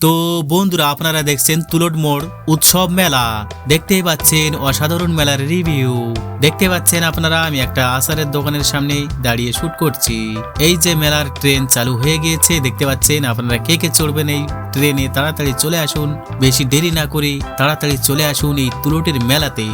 তো বন্ধুরা, আপনারা দেখছেন তুলট মোড় উৎসব মেলা। দেখতেই পাচ্ছেন অসাধারণ মেলার রিভিউ দেখতে পাচ্ছেন আপনারা, আমি একটা আচারের দোকানের সামনে দাঁড়িয়ে শুট করছি। এই যে মেলার ট্রেন চালু হয়ে গিয়েছে, দেখতে পাচ্ছেন আপনারা কে কে চড়বেন এই ট্রেনে তাড়াতাড়ি চলে আসুন। বেশি দেরি না করে তাড়াতাড়ি চলে আসুন এই তুলটের মেলাতে।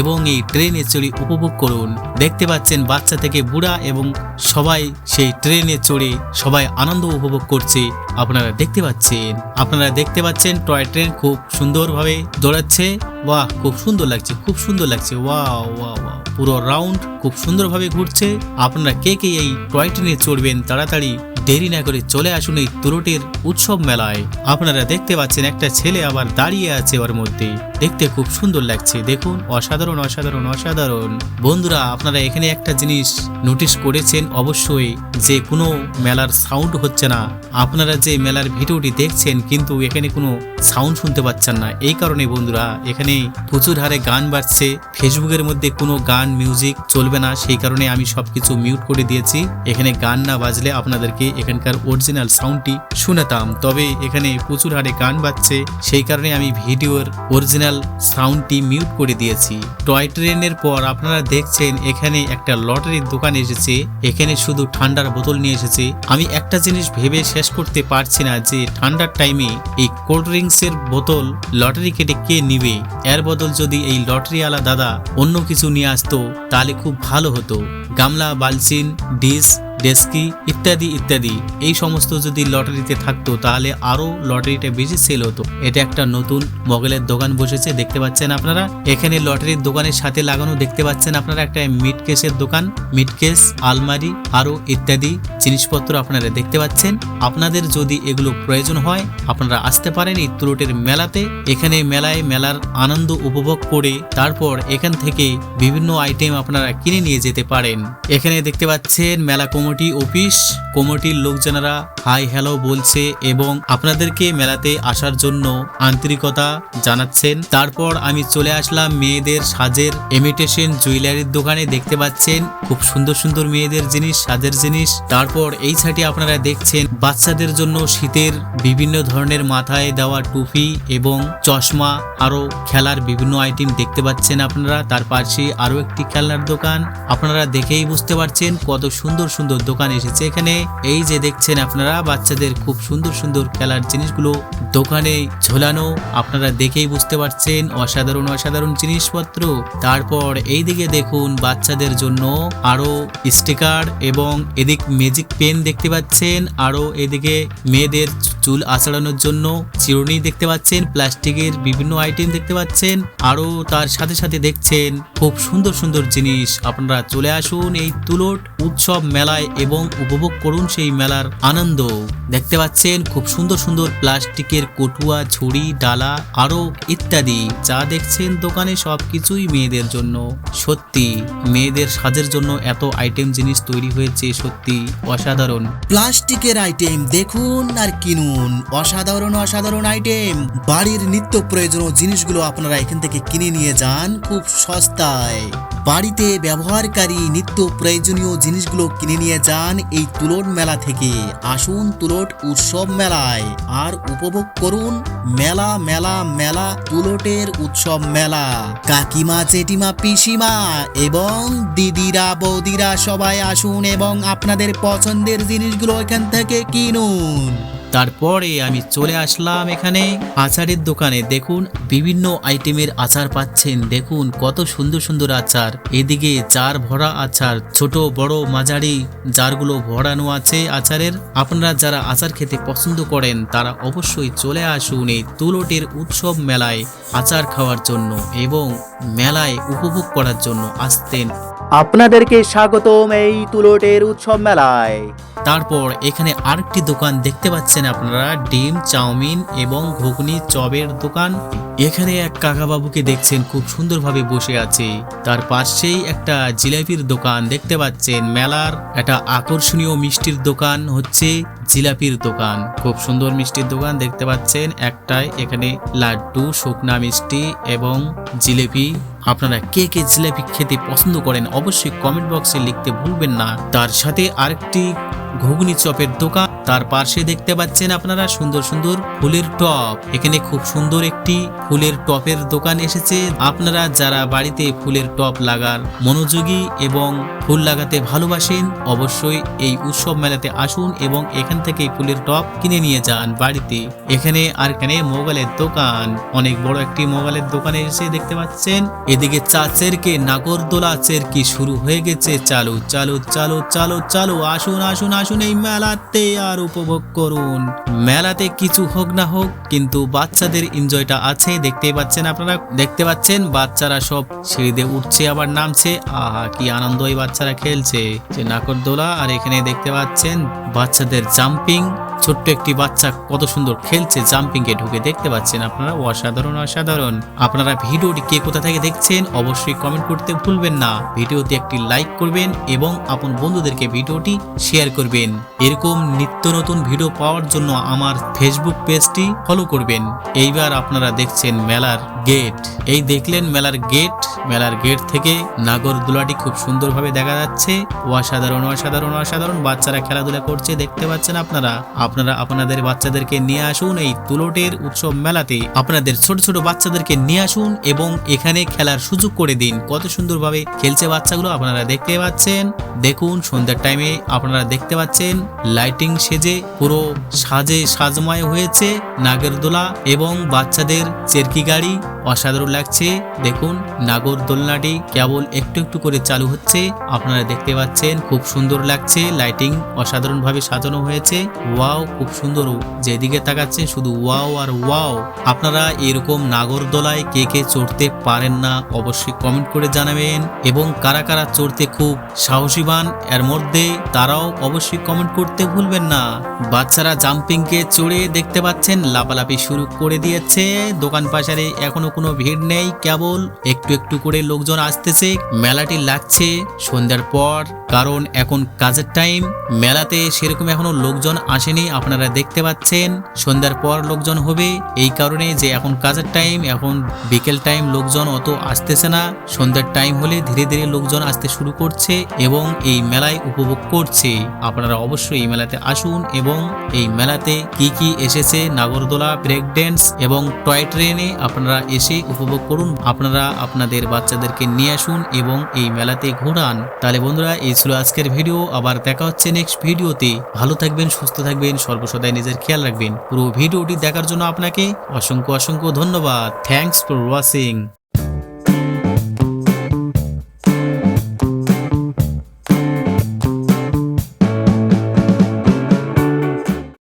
এবং এই ট্রেনে চড়ে উপভোগ করুন। দেখতে পাচ্ছেন বাচ্চা থেকে বুড়া এবং সবাই সেই ট্রেনে চড়ে সবাই আনন্দ উপভোগ করছে। আপনারা দেখতে পাচ্ছেন, আপনারা দেখতে পাচ্ছেন টয় ট্রেন খুব সুন্দরভাবে দৌড়াচ্ছে। বাহ, খুব সুন্দর লাগছে, খুব সুন্দর লাগছে। ওয়া ওয়াও ওয়াও, পুরো রাউন্ড খুব সুন্দরভাবে ঘুরছে। আপনারা কে কে এই টয় ট্রেনে চড়বেন তাড়াতাড়ি দেরি না করে চলে আসুন এই তুরটের উৎসব মেলায়। আপনারা দেখতে পাচ্ছেন একটা ছেলে আবার দাঁড়িয়ে আছে ওর মধ্যে। দেখতে খুব সুন্দর লাগছে। দেখুন, অসাধারণ অসাধারণ অসাধারণ। বন্ধুরা, আপনারা এখানে একটা জিনিস নোটিশ করেছেন অবশ্যই, যে কোনো মেলার সাউন্ড হচ্ছে না। আপনারা যে মেলার ভিডিওটি দেখছেন, কিন্তু এখানে কোনো সাউন্ড শুনতে পাচ্ছেন না। এই কারণে বন্ধুরা, এখানে প্রচুর হারে গান বাজছে। ফেসবুকের মধ্যে কোনো গান মিউজিক চলবে না। সেই কারণে আমি সবকিছু মিউট করে দিয়েছি। এখানে গান না বাজলে আপনাদেরকে এখানকার অরিজিনাল সাউন্ডটি শোনাতাম। তবে এখানে প্রচুর হারে গান বাজছে। সেই কারণে আমি ভিডিওর অরিজিনাল সাউন্ডটি মিউট করে দিয়েছি। টয় ট্রেনের পর আপনারা দেখছেন এখানে একটা লটারির দোকান এসেছে। এখানে শুধু ঠান্ডার বোতল নিয়ে এসেছে। আমি একটা জিনিস ভেবে শেষ করতে পারছি না যে ঠান্ডার টাইমে এই কোল্ড ড্রিঙ্কস এর বোতল লটারি কেটে কে নিবে? এর বদল যদি এই লটারিওয়ালা দাদা অন্য কিছু নিয়ে আসতো, তাহলে খুব ভালো হতো। গামলা, বালচিন ডিস ডেস্কি ইত্যাদি ইত্যাদি। এই সমস্ত যদি লটারিতে থাকতো, তাহলে আরও লটারিটা বেশি সেল হতো। এটা একটা নতুন মগেলের দোকান বসেছে, দেখতে পাচ্ছেন আপনারা? এখানে লটারির দোকানের সাথে লাগানো দেখতে পাচ্ছেন আপনারা একটা মিট কেসের দোকান। মিট কেস, আলমারি আরও ইত্যাদি জিনিসপত্র আপনারা দেখতে পাচ্ছেন। আপনাদের যদি এগুলো প্রয়োজন হয়, আপনারা আসতে পারেন এই তুরটের মেলাতে। এখানে মেলায় মেলার আনন্দ উপভোগ করে তারপর এখান থেকে বিভিন্ন আইটেম আপনারা কিনে নিয়ে যেতে পারেন। এখানে দেখতে পাচ্ছেন মেলা কমিটি অফিস, কমিটির লোকজনেরা, হাই, হ্যালো বলছে এবং আপনাদেরকে মেলাতে আসার জন্য আন্তরিকতা জানাচ্ছেন। তারপর আমি চলে আসলাম মেয়েদের সাজের ইমিটেশন জুয়েলারির দোকানে। দেখতে পাচ্ছেন, খুব সুন্দর সুন্দর মেয়েদের জিনিস, সাজের জিনিস। তারপর এই ছাটি আপনারা দেখছেন, বাচ্চাদের জন্য শীতের বিভিন্ন ধরনের মাথায় দেওয়া টুপি এবং চশমা আরও খেলার বিভিন্ন আইটেম দেখতে পাচ্ছেন আপনারা। তার পাশে আরও একটি খেলনার দোকান। আপনারা দেখেই বুঝতে পারছেন কত সুন্দর সুন্দর দোকান এসেছে। এখানে এই যে দেখছেন আপনারা, বাচ্চাদের খুব সুন্দর সুন্দর খেলার জিনিসগুলো দোকানে ঝোলানো। আপনারা দেখেই বুঝতে পারছেন, অসাধারণ অসাধারণ জিনিসপত্র। তারপর এই দিকে দেখুন, বাচ্চাদের জন্য আরও স্টিকার এবং এদিক ম্যাজিক পেন দেখতে পাচ্ছেন। আরও এদিকে মেয়েদের চুল আঁচড়ানোর জন্য চিরুনি দেখতে পাচ্ছেন, প্লাস্টিকের বিভিন্ন আইটেম দেখতে পাচ্ছেন আরও তার সাথে সাথে দেখছেন খুব সুন্দর সুন্দর জিনিস। আপনারা চলে আসুন এই তুলট উৎসব মেলায় এবং উপভোগ করুন সেই মেলার আনন্দ। দেখতে পাচ্ছেন খুব সুন্দর সুন্দর প্লাস্টিকের কটুয়া, ছুরি, ডালা আরও ইত্যাদি। যা দেখছেন দোকানে সবকিছুই মেয়েদের জন্য। সত্যি, মেয়েদের সাজের জন্য এত আইটেম জিনিস তৈরি হয়েছে, সত্যি অসাধারণ। প্লাস্টিকের আইটেম দেখুন আর কিনুন। অসাধারণ অসাধারণ। আইটেম, বাড়ির নিত্য প্রয়োজনীয় জিনিসগুলো আপনারা এখান থেকে কিনে নিয়ে যান খুব সস্তায়। বাড়িতে ব্যবহারকারী নিত্য প্রয়োজনীয় জিনিসগুলো কিনে নিয়ে যান এই তুলট মেলা থেকে। আসুন তুলট উৎসব মেলায় আর উপভোগ করুন মেলা মেলা মেলা তুলটের উৎসব মেলা। কাকিমা চেটিমা পিসিমা এবং দিদিরা, বৌদিরা সবাই আসুন এবং আপনাদের পছন্দের জিনিসগুলো এখান থেকে কিনুন। তারপরে আমি চলে আসলাম এখানে আচারের দোকানে। দেখুন, বিভিন্ন আইটেমের আচার পাচ্ছেন। দেখুন, কত সুন্দর সুন্দর আচার। এদিকে জার ভরা আচার, ছোট, বড়, মাঝারি জারগুলো ভরানো আছে আচারের। আপনারা যারা আচার খেতে পছন্দ করেন, তারা অবশ্যই চলে আসুন এই তুলটের উৎসব মেলায় আচার খাওয়ার জন্য এবং মেলায় উপভোগ করার জন্য আসতেন। আপনাদেরকে স্বাগতম এই তুলটের উৎসব মেলায়। তারপর এখানে আরেকটি দোকান দেখতে পাচ্ছেন আপনারা, ডিম, চাউমিন এবং ঘুগনি চবের দোকান। এখানে এক কাকাবাবুকে দেখছেন, খুব সুন্দরভাবে বসে আছে। তার পাশেই একটা জিলাপির দোকান দেখতে পাচ্ছেন, মেলার একটা আকর্ষণীয় মিষ্টির দোকান হচ্ছে জিলাপির দোকান। খুব সুন্দর মিষ্টির দোকান দেখতে পাচ্ছেন, একটাই এখানে লাড্ডু, শুকনা মিষ্টি এবং জিলেপি। আপনারা কে কে জিলাপি খেতে পছন্দ করেন অবশ্যই কমেন্ট বক্সে লিখতে ভুলবেন না। তার সাথে আরেকটি ঘুগনি চপের দোকান তার পাশে দেখতে পাচ্ছেন আপনারা সুন্দর সুন্দর ফুলের টপ। এখানে খুব সুন্দর একটি ফুলের টপের দোকান এসেছে। আপনারা যারা বাড়িতে ফুলের টপ লাগার, মনোযোগী এবং ফুল লাগাতে ভালোবাসেন, অবশ্যই এই উৎসব মেলাতে আসুন এবং এখান থেকে ফুলের টপ কিনে নিয়ে যান বাড়িতে। এখানে আর এখানে মোবাইলের দোকান। অনেক বড় একটি মোবাইলের দোকানে এসে দেখতে পাচ্ছেন। এদিকে চাচেরকে নাগরদোলা চেরকি শুরু হয়ে গেছে। চালু চালু চালু চালু চালু। আসুন আসুন আসুন এই মেলাতে আর উপভোগ করুন। মেলাতে কিছু হোক না হোক, কিন্তু বাচ্চাদের এনজয়টা আছে দেখতেই পাচ্ছেন আপনারা, দেখতে পাচ্ছেন, বাচ্চারা সব সিঁড়িতে উঠছে, আবার নামছে। আহা, কি আনন্দ এই বাচ্চারা খেলছে। যে নাগরদোলা আর এখানে দেখতে পাচ্ছেন বাচ্চাদের জাম্পিং ছোট্ট একটি বাচ্চা কত সুন্দর খেলছে জাম্পিং এ ঢুকে দেখতে পাচ্ছেন আপনারা। অসাধারণ অসাধারণ। আপনারা ভিডিওটি কে কোথা থেকে দেখছেন, অবশ্যই কমেন্ট করতে ভুলবেন না। ভিডিওতে একটি লাইক করবেন এবং আপন বন্ধুদেরকে ভিডিওটি শেয়ার করবেন। এরকম নিত্য নতুন ভিডিও পাওয়ার জন্য আমার ফেসবুক পেজটি ফলো করবেন। এইবার আপনারা দেখছেন মেলার গেট এই দেখলেন মেলার গেট মেলার গেট থেকে নাগর নাগরদোলাটি খুব সুন্দরভাবে দেখা যাচ্ছে। অসাধারণ অসাধারণ অসাধারণ বাচ্চারা খেলাধুলা করছে, দেখতে পাচ্ছেন আপনারা। আপনারা আপনাদের বাচ্চাদেরকে নিয়ে আসুন এই তুলটের উৎসব মেলাতে। আপনাদের ছোট ছোট বাচ্চাদেরকে নিয়ে আসুন এবং এখানে খেলার সুযোগ করে দিন। কত সুন্দরভাবে খেলছে বাচ্চাগুলো আপনারা দেখতে পাচ্ছেন। দেখুন, সন্ধ্যার টাইমে আপনারা দেখতে পাচ্ছেন লাইটিং সেজে পুরো সাজে সাজময় হয়েছে নাগরদোলা এবং বাচ্চাদের চেরকি গাড়ি। অসাধারণ লাগছে। দেখুন, নাগর দোলনাটি কেবল একটু একটু করে চালু হচ্ছে। আপনারা দেখতে পাচ্ছেন, খুব সুন্দর লাগছে। লাইটিং অসাধারণ ভাবে সাজানো হয়েছে। ওয়াও, খুব সুন্দর। যেদিকে তাকাচ্ছেন, শুধু ওয়াও আর ওয়াও। আপনারা এরকম নাগরদোলায় কে কে চড়তে পারেন না, অবশ্যই কমেন্ট করে জানাবেন। এবং কারা কারা চড়তে খুব সাহসীবান এর মধ্যে তারাও অবশ্যই কমেন্ট করতে ভুলবেন না। বাচ্চারা জাম্পিং কে চড়ে দেখতে পাচ্ছেন, লাফালাফি শুরু করে দিয়েছে। দোকান পাশারে এখনও কোনো ভিড় নেই, কেবল একটু একটু করে লোকজন আসতেছে, মেলাটি লাগছে সন্ধ্যার পর। কারণ এখন কাজের টাইম মেলাতে সেরকম এখনও লোকজন আসেনি, আপনারা দেখতে পাচ্ছেন। সন্ধ্যার পর লোকজন হবে, এই কারণে যে এখন কাজের টাইম এখন বিকেল টাইম লোকজন অত আসতেছে না। সন্ধ্যার টাইম হলে ধীরে ধীরে লোকজন আসতে শুরু করছে এবং এই মেলায় উপভোগ করছে। আপনারা অবশ্যই এই মেলাতে আসুন এবং এই মেলাতে কি কি এসেছে, নাগরদোলা ব্রেক ড্যান্স এবং টয় ট্রেনে আপনারা এসে উপভোগ করুন। আপনারা আপনাদের বাচ্চাদেরকে নিয়ে আসুন এবং এই মেলাতে ঘোরান। তাহলে বন্ধুরা, এই ছিল আজকের ভিডিও। আবার দেখা হচ্ছে নেক্সট ভিডিওতে। ভালো থাকবেন, সুস্থ থাকবেন, সর্বসদাই নিজের খেয়াল রাখবেন। পুরো ভিডিওটি দেখার জন্য আপনাকে অসংখ্য অসংখ্য ধন্যবাদ। Thanks for watching